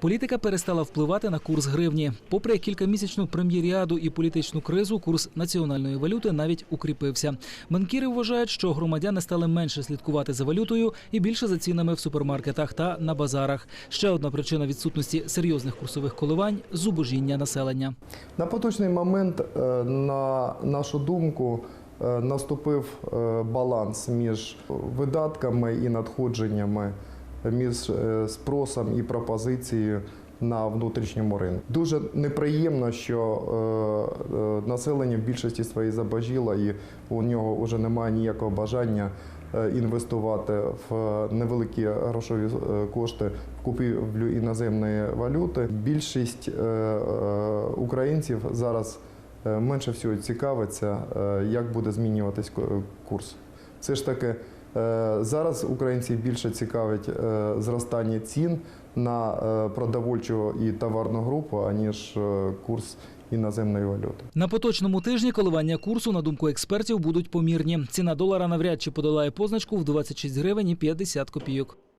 Політика перестала впливати на курс гривні. Попри кількамісячну прем'єріаду і політичну кризу, курс національної валюти навіть укріпився. Банкіри вважають, що громадяни стали менше слідкувати за валютою і більше за цінами в супермаркетах та на базарах. Ще одна причина відсутності серйозних курсових коливань зубожіння населення. На поточний момент, е, на нашу думку, е, наступив е, баланс між видатками і надходженнями, між е, спросом і пропозицією на внутрішньому ринку. Дуже неприємно, що е, е, населення в більшості своїй забажило і у нього вже немає ніякого бажання інвестувати в невеликі грошові кошти в купівлю іноземної валюти. Більшість українців зараз менше всього цікавиться, як буде змінюватись ку- курс. Все ж таки, зараз українців більше цікавить е, зростання цін на е, продовольчу і товарну групу, аніж е, курс іноземної валюти. На поточному тижні коливання курсу, на думку експертів, будуть помірні. Ціна долара навряд чи подолає позначку в 26 гривень і 50 копійок.